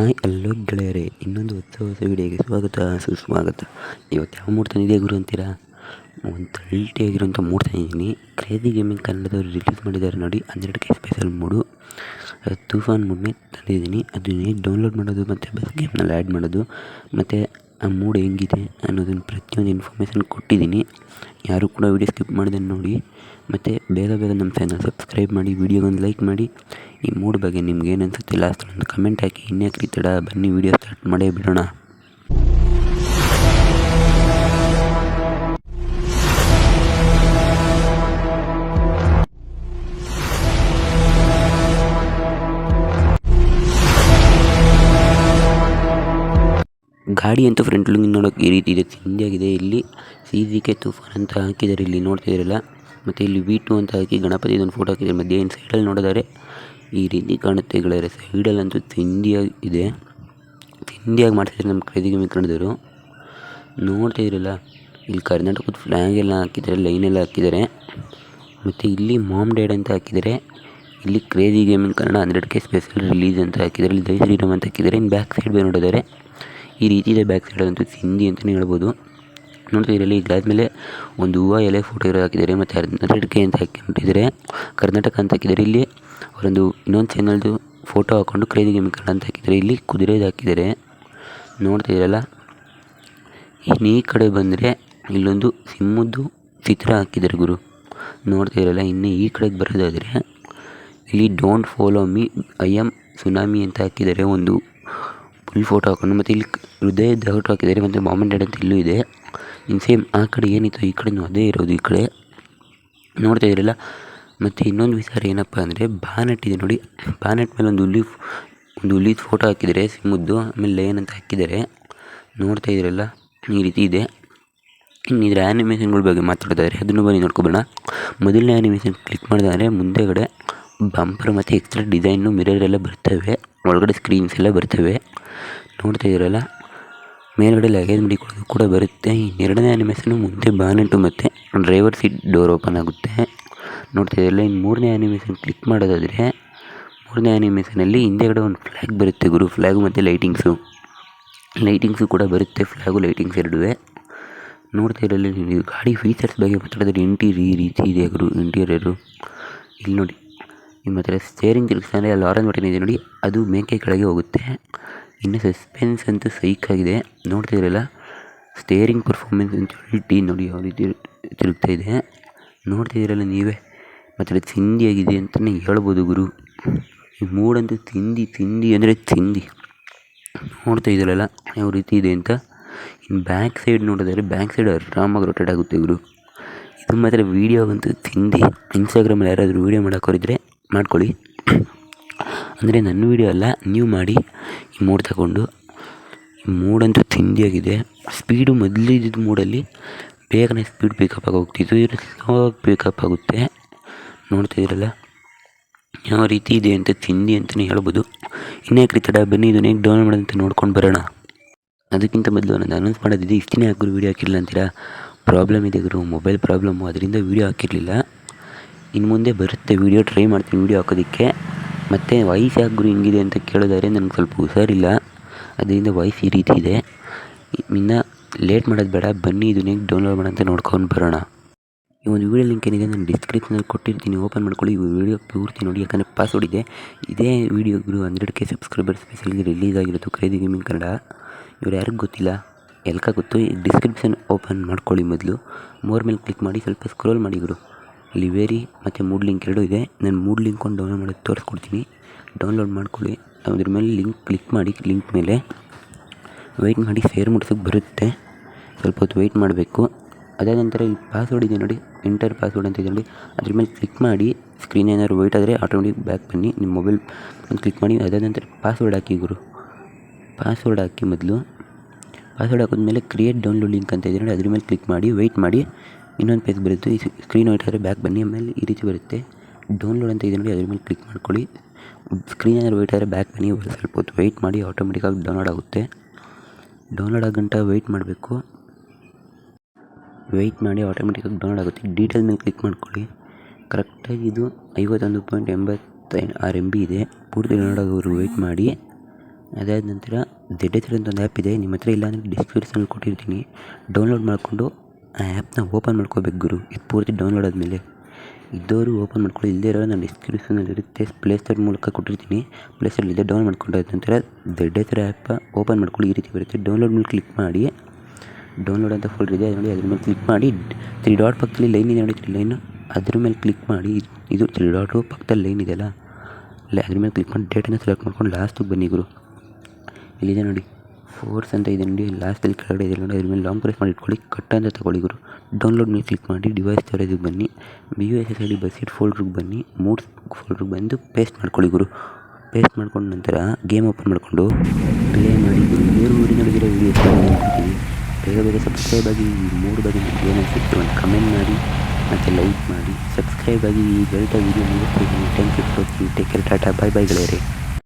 Hi ಎಲ್ಲೋ ಗೆಳೆಯರೇ, ಇನ್ನೊಂದು ಹೊಸ ಹೊಸ ವಿಡಿಯೋಗೆ ಸ್ವಾಗತ, ಸುಸ್ವಾಗತ. ಇವತ್ತು ಯಾವ ಮೂಡ್ ತಂದಿದೆ ಗುರು ಅಂತೀರಾ? ಒಂದು ತಳ್ಳಿ ಆಗಿರುವಂಥ ಮೂಡ್ ತಂದಿದ್ದೀನಿ ಕ್ರೇಜಿ ಗೇಮಿಂಗ್ ಕನ್ನಡದವರು ರಿಲೀಸ್ ಮಾಡಿದ್ದಾರೆ ನೋಡಿ ಹನ್ನೆರಡಕ್ಕೆ ಸ್ಪೆಷಲ್ ಮೂಡು. ತೂಫಾನ್ ಮೂಡ್ನೇ ತಂದಿದ್ದೀನಿ. ಅದನ್ನು ಹೇಗೆ ಡೌನ್ಲೋಡ್ ಮಾಡೋದು ಮತ್ತು ಬಸ್ ಗೇಮ್ನಲ್ಲಿ ಆ್ಯಡ್ ಮಾಡೋದು. ಮತ್ತು ಆ ಮೂಡ್ ಹೆಂಗಿದೆ ಅನ್ನೋದನ್ನು ಪ್ರತಿಯೊಂದು ಇನ್ಫಾರ್ಮೇಷನ್ ಕೊಟ್ಟಿದ್ದೀನಿ. ಯಾರು ಕೂಡ ವೀಡಿಯೋ ಸ್ಕಿಪ್ ಮಾಡಿದೆ ನೋಡಿ. ಮತ್ತು ಬೇಗ ಬೇಗ ನಮ್ಮ ಚಾನಲ್ ಸಬ್ಸ್ಕ್ರೈಬ್ ಮಾಡಿ ವೀಡಿಯೋಗೊಂದು ಲೈಕ್ ಮಾಡಿ. ಈ ಮೂಡ್ ಬಗ್ಗೆ ನಿಮ್ಗೆ ಏನು ಅನ್ಸುತ್ತಿಲ್ಲ ಒಂದು ಕಮೆಂಟ್ ಹಾಕಿ, ಇನ್ನೇ ತಡ ಬನ್ನಿ ವಿಡಿಯೋ ಸ್ಟಾರ್ಟ್ ಮಾಡೇ ಬಿಡೋಣ. ಗಾಡಿ ಅಂತೂ ಫ್ರಂಟ್ ಲುಂಗ್ ನೋಡೋಕೆ ಈ ರೀತಿ ಇದೆ. ಹಿಂದಿಯಾಗಿದೆ ಇಲ್ಲಿ ಸಿ ಜಿ ಕೆ ತುಫಾನ್ ಅಂತ ಹಾಕಿದ್ದಾರೆ. ಇಲ್ಲಿ ನೋಡ್ತಿದ್ದೀರಲ್ಲ ಮತ್ತು ಇಲ್ಲಿ ವಿ ಟು ಅಂತ ಹಾಕಿ ಗಣಪತಿ ಒಂದು ಫೋಟೋ ಹಾಕಿದ್ದಾರೆ. ಮಧ್ಯೆ ಏನು ಸೈಡಲ್ಲಿ ನೋಡಿದರೆ ಈ ರೀತಿ ಕಾಣುತ್ತೆ ಗೆಳೆಯರೆ. ಸೈಡಲ್ಲಂತೂ ತಿಂಡಿಯಾಗಿ ಇದೆ. ತಿಂಡಿಯಾಗಿ ಮಾಡ್ತಿದ್ದಾರೆ ನಮ್ಮ ಕೈದಿಗೆ ಕನ್ನಡದವರು ನೋಡ್ತಾ ಇದ್ದೀರಲ್ಲ, ಇಲ್ಲಿ ಕರ್ನಾಟಕದ ಫ್ಲ್ಯಾಗ್ ಎಲ್ಲ ಹಾಕಿದ್ದಾರೆ ಲೈನ್ ಎಲ್ಲ ಹಾಕಿದ್ದಾರೆ. ಮತ್ತು ಇಲ್ಲಿ ಮಾಮ್ ಡ್ಯಾಡ್ ಅಂತ ಹಾಕಿದ್ದಾರೆ. ಇಲ್ಲಿ crazy gaming Kannada hundred K special release ಅಂತ ಹಾಕಿದ್ದಾರೆ. ಇಲ್ಲಿ ಜೈ ಶ್ರೀರಾಮ್ ಅಂತ ಹಾಕಿದ್ದಾರೆ. ಇನ್ನು ಬ್ಯಾಕ್ ಸೈಡ್ ಬೇರೆ ನೋಡಿದ್ದಾರೆ. ಈ ರೀತಿ ಇದೆ ಬ್ಯಾಕ್ ಸೈಡ್ ಅಂತೂ ಹಿಂದಿ ಅಂತಲೇ ಹೇಳ್ಬೋದು. ನೋಡ್ತಾ ಇರಲಿ ಇದಾದಮೇಲೆ ಒಂದು ಹೂವು ಎಲೆ ಫೋಟೋ ಇರೋ ಹಾಕಿದ್ದಾರೆ. ಮತ್ತು ಹಂಡ್ರೆಡ್ ಕೆ ಅಂತ ಹಾಕಿ ಕರ್ನಾಟಕ ಅಂತ ಹಾಕಿದ್ದಾರೆ. ಇಲ್ಲಿ ಅವರೊಂದು ಇನ್ನೊಂದು ಚಾನಲ್ದು ಫೋಟೋ ಹಾಕ್ಕೊಂಡು ಕ್ರೇಜಿ ಕನ್ನಡ ಅಂತ ಹಾಕಿದ್ದಾರೆ. ಇಲ್ಲಿ ಕುದುರೆದು ಹಾಕಿದ್ದಾರೆ. ನೋಡ್ತಿದ್ದೀರಲ್ಲ ಇನ್ನು ಈ ಕಡೆ ಬಂದರೆ ಇಲ್ಲೊಂದು ಸಿಂಹದ್ದು ಚಿತ್ರ ಹಾಕಿದ್ದಾರೆ ಗುರು. ನೋಡ್ತಿದ್ದೀರಲ್ಲ ಇನ್ನು ಈ ಕಡೆಗೆ ಬರೋದಾದರೆ ಇಲ್ಲಿ don't follow me I'm tsunami ಅಂತ ಹಾಕಿದ್ದಾರೆ ಒಂದು ಫುಲ್ ಫೋಟೋ ಹಾಕೊಂಡು. ಮತ್ತು ಇಲ್ಲಿ ಹೃದಯದ ಫೋಟೋ ಹಾಕಿದ್ದಾರೆ, ಮತ್ತು ಮಾಮನ್ ಡ್ಯಾಡ್ ಅಂತ ಇಲ್ಲೂ ಇದೆ. ಇನ್ನು ಸೇಮ್ ಆ ಕಡೆ ಏನಿತ್ತು ಈ ಕಡೆನೂ ಅದೇ ಇರೋದು ಈ ಕಡೆ. ನೋಡ್ತಾ ಇದ್ದೀರಲ್ಲ? ಮತ್ತು ಇನ್ನೊಂದು ವಿಚಾರ ಏನಪ್ಪ ಅಂದರೆ ಬಾನೆಟ್ ಇದೆ ನೋಡಿ. ಬಾನೆಟ್ ಮೇಲೆ ಒಂದು ಹುಲಿ ಒಂದು ಹುಲಿದು ಫೋಟೋ ಹಾಕಿದ್ದಾರೆ ಸಿಮ್ಮದ್ದು ಆಮೇಲೆ ಲೈನ್ ಅಂತ ಹಾಕಿದ್ದಾರೆ ನೋಡ್ತಾ ಇದ್ದೀರಲ್ಲ ಈ ರೀತಿ ಇದೆ. ಇನ್ನು ಇದರ ಆ್ಯನಿಮೇಷನ್ಗಳ ಬಗ್ಗೆ ಮಾತಾಡೋದಾದರೆ ಅದನ್ನು ಬನ್ನಿ ನೋಡ್ಕೊಬೋಣ. ಮೊದಲನೇ ಆ್ಯನಿಮೇಷನ್ ಕ್ಲಿಕ್ ಮಾಡಿದ್ರೆ ಮುಂದೆಗಡೆ ಬಂಪರ್ ಮತ್ತು ಎಕ್ಸ್ಟ್ರಾ ಡಿಸೈನು ಮಿರರ್ ಎಲ್ಲ ಬರ್ತವೆ. ಒಳಗಡೆ ಸ್ಕ್ರೀನ್ಸ್ ಎಲ್ಲ ಬರ್ತವೆ. ನೋಡ್ತಾ ಇದ್ದೀರಲ್ಲ ಮೇಲ್ಗಡೆ ಲಗೇಜ್ ಮಡಿಕೊಳ್ಳೋದು ಕೂಡ ಬರುತ್ತೆ. ಎರಡನೇ ಆ್ಯನಿಮೇಷನು ಮುಂದೆ ಬಾನೆಟು ಮತ್ತು ಡ್ರೈವರ್ ಸೀಟ್ ಡೋರ್ ಓಪನ್ ಆಗುತ್ತೆ. ನೋಡ್ತಾ ಇದ್ದೀರಲ್ಲ ಇನ್ನು ಮೂರನೇ ಆ್ಯನಿಮೇಷನ್ ಕ್ಲಿಕ್ ಮಾಡೋದಾದರೆ, ಮೂರನೇ ಆ್ಯನಿಮೇಷನಲ್ಲಿ ಹಿಂದೆಗಡೆ ಒಂದು ಫ್ಲ್ಯಾಗ್ ಬರುತ್ತೆ ಗುರು. ಫ್ಲ್ಯಾಗು ಮತ್ತು ಲೈಟಿಂಗ್ಸು ಲೈಟಿಂಗ್ಸು ಕೂಡ ಬರುತ್ತೆ ಫ್ಲ್ಯಾಗು ಲೈಟಿಂಗ್ಸ್ ಎರಡುವೆ. ನೋಡ್ತಾ ಇರಲಿ ನೀವು ಗಾಡಿ ಫೀಚರ್ಸ್ ಬಗ್ಗೆ ಮಾತಾಡಿದ್ರೆ ಇಂಟೀರಿ ರೀತಿ ಇದೆ ಗುರು ಇಂಟೀರಿಯರು ಇಲ್ಲಿ ನೋಡಿ, ನಿಮ್ಮ ಹತ್ರ ಸ್ಟೇರಿಂಗ್ ತಿರುಗಿಸ್ತಾರೆ ಅಲ್ಲಿ ಆರೆಂಜ್ ಬಟನ್ ಇದೆ ನೋಡಿ, ಅದು ಮೇಕೆ ಕೆಳಗೆ ಹೋಗುತ್ತೆ. ಇನ್ನು ಸಸ್ಪೆನ್ಸ್ ಅಂತೂ ಸೈಕ್ ಆಗಿದೆ. ನೋಡ್ತಾ ಇರಲ್ಲ ಸ್ಟೇರಿಂಗ್ ಪರ್ಫಾರ್ಮೆನ್ಸ್ ಅಂತ ಹೇಳಿ ನೋಡಿ ಯಾವ ರೀತಿ ತಿರುಗ್ತಾ ಇದೆ. ನೋಡ್ತಾ ಇರಲ್ಲ ನೀವೇ. ಮತ್ತು ತಿಂಡಿಯಾಗಿದೆ ಅಂತಲೇ ಹೇಳ್ಬೋದು ಗುರು. ಈ ಮೂಡಂತೂ ತಿಂಡಿ ತಿಂಡಿ ಅಂದರೆ ತಿಂಡಿ. ನೋಡ್ತಾ ಇದ್ದೀರಲ್ಲ ಯಾವ ರೀತಿ ಇದೆ ಅಂತ? ಇನ್ನು ಬ್ಯಾಕ್ ಸೈಡ್ ನೋಡಿದ್ರೆ ಬ್ಯಾಕ್ ಸೈಡ್ ಆರಾಮಾಗಿ ರೊಟೇಟ್ ಆಗುತ್ತೆ ಗುರು. ಇದು ಮಾತ್ರ ವೀಡಿಯೋಗಂತೂ ತಿಂಡಿ. ಇನ್ಸ್ಟಾಗ್ರಾಮಲ್ಲಿ ಯಾರಾದರೂ ವೀಡಿಯೋ ಮಾಡೋಕ್ಕೋರಿದ್ರೆ ಮಾಡ್ಕೊಳ್ಳಿ. ಅಂದರೆ ನನ್ನ ವೀಡಿಯೋ ಅಲ್ಲ, ನೀವು ಮಾಡಿ. ಈ ಮೂಡ್ ತಗೊಂಡು. ಈ ಮೂಡಂತೂ ತಿಂಡಿಯಾಗಿದೆ ಸ್ಪೀಡು ಮೊದಲಿದ್ದ ಮೂಡಲ್ಲಿ ಬೇಗನೆ ಸ್ಪೀಡ್ ಪಿಕಪ್ ಆಗಿ ಹೋಗ್ತಿತ್ತು. ಇದು ಸ್ಲೋ ಪಿಕಪ್ ಆಗುತ್ತೆ. ನೋಡ್ತಾ ಇದ್ದೀರಲ್ಲ ಯಾವ ರೀತಿ ಇದೆ ಅಂತ ತಿಂದಿ ಅಂತಲೇ ಹೇಳ್ಬೋದು. ಇನ್ನೇ ರೀ ತಡ ಬನ್ನಿ ಇದನ್ನ ಹೇಗೆ ಡೌನ್ಲೋಡ್ ಮಾಡೋದಂತ ನೋಡ್ಕೊಂಡು ಬರೋಣ. ಅದಕ್ಕಿಂತ ಮೊದಲು ನಾನು ಅನೌನ್ಸ್ ಮಾಡೋದಿದೆ ಇಷ್ಟೇ ಹಾಕಿದ್ರು ವೀಡಿಯೋ ಹಾಕಿರಲಿಲ್ಲ ಅಂತೀರಾ? ಪ್ರಾಬ್ಲಮ್ ಇದೆ ಗುರು ಮೊಬೈಲ್ ಪ್ರಾಬ್ಲಮ್ಮು ಅದರಿಂದ ವೀಡಿಯೋ ಹಾಕಿರಲಿಲ್ಲ. ಇನ್ನು ಮುಂದೆ ಬರುತ್ತೆ ವೀಡಿಯೋ ಟ್ರೈ ಮಾಡ್ತೀನಿ ವೀಡಿಯೋ ಹಾಕೋದಕ್ಕೆ. ಮತ್ತು ವಾಯ್ಸ್ ಯಾಕೆ ಗುರು ಹಿಂಗಿದೆ ಅಂತ ಕೇಳಿದ್ದಾರೆ ನನಗೆ ಸ್ವಲ್ಪ ಹುಷಾರಿಲ್ಲ. ಅದರಿಂದ ವಾಯ್ಸ್ ಈ ರೀತಿ ಇದೆ. ಇನ್ನು ಲೇಟ್ ಮಾಡೋದು ಬೇಡ, ಬನ್ನಿ ಇದನ್ನ ಹೇಗೆ ಡೌನ್ಲೋಡ್ ಮಾಡೋಂತ ನೋಡ್ಕೊಂಡು ಬರೋಣ. ಈ ಒಂದು ವೀಡಿಯೋ ಲಿಂಕ್ ಏನಿದೆ ನಾನು ಡಿಸ್ಕ್ರಿಪ್ಷನಲ್ಲಿ ಕೊಟ್ಟಿರ್ತೀನಿ ಓಪನ್ ಮಾಡ್ಕೊಳ್ಳಿ. ಈ ವಿಡಿಯೋ ಪೂರ್ತಿ ನೋಡಿ, ಯಾಕಂದರೆ ಪಾಸ್ವರ್ಡ್ ಇದೆ. ಇದೇ ವೀಡಿಯೋ ಗುರು hundred K subscriber specially release ಆಗಿರೋದು ಕ್ರೇಜಿ ಗೇಮಿಂಗ್ ಕನ್ನಡ. ಇವ್ರು ಯಾರಿಗೂ ಗೊತ್ತಿಲ್ಲ? ಎಲ್ಕ ಗೊತ್ತು? ಈ ಡಿಸ್ಕ್ರಿಪ್ಷನ್ ಓಪನ್ ಮಾಡ್ಕೊಳ್ಳಿ ಮೊದಲು. ಮೋರ್ ಮೇಲೆ ಕ್ಲಿಕ್ ಮಾಡಿ, ಸ್ವಲ್ಪ ಸ್ಕ್ರೋಲ್ ಮಾಡಿ ಗುರು ಇಲ್ಲಿ ವೇರಿ ಮತ್ತು ಮೂಡ್ ಲಿಂಕ್ ಎರಡೂ ಇದೆ. ನಾನು ಮೂಡ್ ಲಿಂಕ್ ಒಂದು ಡೌನ್ಲೋಡ್ ಮಾಡೋದು ತೋರಿಸ್ಕೊಡ್ತೀನಿ. ಡೌನ್ಲೋಡ್ ಮಾಡ್ಕೊಳ್ಳಿ. ಅದ್ರ ಮೇಲೆ ಲಿಂಕ್ ಕ್ಲಿಕ್ ಮಾಡಿ ಲಿಂಕ್ ಮೇಲೆ ವೆಯ್ಟ್ ಮಾಡಿ ಸೇರ್ ಮುಟ್ಸೋಕ್ಕೆ ಬರುತ್ತೆ. ಸ್ವಲ್ಪ ಹೊತ್ತು ವೆಯ್ಟ್ ಮಾಡಬೇಕು. ಅದಾದ ನಂತರ ಈ ಪಾಸ್ವರ್ಡ್ ಇದೆ ನೋಡಿ ಎಂಟರ್ ಪಾಸ್ವರ್ಡ್ ಅಂತ ಇದೆ ನೋಡಿ. ಅದ್ರ ಮೇಲೆ ಕ್ಲಿಕ್ ಮಾಡಿ ಸ್ಕ್ರೀನ್ ಏನಾದ್ರು ವೈಟ್ ಆದರೆ ಆಟೋಮೆಟಿಕ್ ಬ್ಯಾಕ್ ಬನ್ನಿ, ನಿಮ್ಮ ಮೊಬೈಲ್ ಕ್ಲಿಕ್ ಮಾಡಿ, ಅದಾದ ನಂತರ ಪಾಸ್ವರ್ಡ್ ಹಾಕಿ ಗುರು. ಪಾಸ್ವರ್ಡ್ ಹಾಕಿ ಮೊದಲು. ಪಾಸ್ವರ್ಡ್ ಹಾಕಿದ್ಮೇಲೆ ಕ್ರಿಯೇಟ್ ಡೌನ್ಲೋಡ್ ಲಿಂಕ್ ಅಂತ ಇದೆ ನೋಡಿ, ಅದ್ರ ಮೇಲೆ ಕ್ಲಿಕ್ ಮಾಡಿ ವೆಯ್ಟ್ ಮಾಡಿ. ಇನ್ನೊಂದು ಪೇಜ್ ಬರುತ್ತೆ, ಈ ಸ್ಕ್ರೀನ್ ವೈಟ್ ಆದರೆ ಬ್ಯಾಕ್ ಬನ್ನಿ, ಆಮೇಲೆ ಈ ರೀತಿ ಬರುತ್ತೆ. ಡೌನ್ಲೋಡ್ ಅಂತ ಇದೆ ನೋಡಿ, ಅದ್ರ ಮೇಲೆ ಕ್ಲಿಕ್ ಮಾಡ್ಕೊಳ್ಳಿ. ಸ್ಕ್ರೀನ್ ಏನಾದ್ರು ವೈಟ್ ಆದರೆ ಬ್ಯಾಕ್ ಬನ್ನಿ, ಸ್ವಲ್ಪ ಹೊತ್ತು ವೆಯ್ಟ್ ಮಾಡಿ ಆಟೋಮೆಟಿಕ್ಕಾಗಿ ಡೌನ್ಲೋಡ್ ಆಗುತ್ತೆ. ಡೌನ್ಲೋಡ್ ಆಗಂಟ ವೆಯ್ಟ್ ಮಾಡಬೇಕು. ವೆಯ್ಟ್ ಮಾಡಿ ಆಟೋಮೆಟಿಕ್ಕಾಗಿ ಡೌನ್ಲೋಡ್ ಆಗುತ್ತೆ. ಡೀಟೇಲ್ ಮೇಲೆ ಕ್ಲಿಕ್ ಮಾಡ್ಕೊಳ್ಳಿ. ಕರೆಕ್ಟಾಗಿ ಇದು ಐವತ್ತೊಂದು ಪಾಯಿಂಟ್ ಎಂಬತ್ತೈ ಆರು ಎಂ ಬಿ ಇದೆ. ಪೂರ್ತಿ ಡೌನ್ಲೋಡ್ ಆಗೋರು ವೆಯ್ಟ್ ಮಾಡಿ. ಅದಾದ ನಂತರ ಎಸ್ ಅಂತ ಒಂದು ಆ್ಯಪ್ ಇದೆ. ನಿಮ್ಮ ಹತ್ರ ಇಲ್ಲ ಅಂದರೆ ಡಿಸ್ಕ್ರಿಪ್ಷನಲ್ಲಿ ಕೊಟ್ಟಿರ್ತೀನಿ. ಡೌನ್ಲೋಡ್ ಮಾಡಿಕೊಂಡು ಆ ಆ್ಯಪ್ನ ಓಪನ್ ಮಾಡ್ಕೋಬೇಕು ಗುರು. ಇದು ಪೂರ್ತಿ ಡೌನ್ಲೋಡ್ ಆದಮೇಲೆ. ಇದ್ದವರು ಓಪನ್ ಮಾಡ್ಕೊಳ್ಳಿ. ಇಲ್ಲದೇ ಇರೋ ನಾನು ಡಿಸ್ಕ್ರಿಪ್ಷನಲ್ಲಿ ಇರುತ್ತೆ. ಪ್ಲೇಸ್ಟೋರ್ ಮೂಲಕ ಕೊಟ್ಟಿರ್ತೀನಿ. ಪ್ಲೇಸ್ಟೋರಲ್ಲಿದೆ ಡೌನ್ ಮಾಡ್ಕೊಂಡಾದ ನಂತರ ಜೆಡ್ ಎಸ್ ಆ್ಯಪ್ ಓಪನ್ ಮಾಡ್ಕೊಳ್ಳಿ. ಈ ರೀತಿ ಬರುತ್ತೆ. ಡೌನ್ಲೋಡ್ ಮೇಲೆ ಕ್ಲಿಕ್ ಮಾಡಿ. ಡೌನ್ಲೋಡ್ ಅಂತ ಫೋಲ್ಡರ್ ಇದೆ ನೋಡಿ ಅದ್ರ ಮೇಲೆ ಕ್ಲಿಕ್ ಮಾಡಿ ತ್ರೀ ಡಾಟ್ ಪಕ್ಕದಲ್ಲಿ ಲೈನ್ ಇದೆ ನೋಡಿ ತ್ರೀ ಲೈನ್ ಅದ್ರ ಮೇಲೆ ಕ್ಲಿಕ್ ಮಾಡಿ, ಇದು ತ್ರೀ ಡಾಟು ಪಕ್ಕದಲ್ಲಿ ಲೈನ್ ಇದೆಯಲ್ಲ, ಅಲ್ಲ ಅದ್ರ ಮೇಲೆ ಕ್ಲಿಕ್ ಮಾಡಿ ಡೇಟನ್ನು ಸೆಲೆಕ್ಟ್ ಮಾಡ್ಕೊಂಡು ಲಾಸ್ಟಿಗೆ ಬನ್ನಿ ಗುರು. ಇಲ್ಲಿದೆ ನೋಡಿ ಫೋರ್ಸ್ ಅಂತ ಇದೆ ನೋಡಿ ಲಾಸ್ಟಲ್ಲಿ ಕೆಳಗಡೆ ಇದೆ ನೋಡಿ, ಅದ್ರ ಮೇಲೆ ಲಾಂಗ್ ಪ್ರೆಸ್ ಮಾಡಿ ಇಟ್ಕೊಳ್ಳಿ ಕಟ್ ಅಂತ ತಗೊಳ್ಳಿ ಗುರು. ಡೌನ್ಲೋಡ್ ಮೇಲೆ ಕ್ಲಿಕ್ ಮಾಡಿ ಡಿವೈಸ್ ಸ್ಟೋರೇಜಿಗೆ ಬನ್ನಿ B U S S I D ಬಸ್ಸಿಟ್ ಫೋಲ್ಡ್ರಿಗೆ ಬನ್ನಿ ಮೂಡ್ಸ್ ಫೋಲ್ಡ್ರಿಗೆ ಬಂದು ಪೇಸ್ಟ್ ಮಾಡ್ಕೊಳ್ಳಿ ಗುರು. ಪೇಸ್ಟ್ ಮಾಡ್ಕೊಂಡ ನಂತರ ಗೇಮ್ ಓಪನ್ ಮಾಡಿಕೊಂಡು ಪ್ಲೇ ಮಾಡಿ ಬೇರೆ ಊರಿನ ಊರಿ ನೋಡಿದಿರೋ ವೀಡಿಯೋ ಅಂದ್ಕೊಳ್ತೀನಿ ಬೇಗ ಬೇಗ ಸಬ್ಸ್ಕ್ರೈಬ್ ಆಗಿ ಈ ಮೂರು ಬಗ್ಗೆ ವಿಡಿಯೋ ಏನು ಒಂದು ಕಮೆಂಟ್ ಮಾಡಿ, ಮತ್ತು ಲೈಕ್ ಮಾಡಿ ಸಬ್ಸ್ಕ್ರೈಬ್ ಆಗಿ ಈ ಹೇಳ್ತಾ video ಮುಗಿಸ್ತಿದ್ದೀನಿ thank you for watching take care tata bye bye ಗೆಳೆಯರೆ.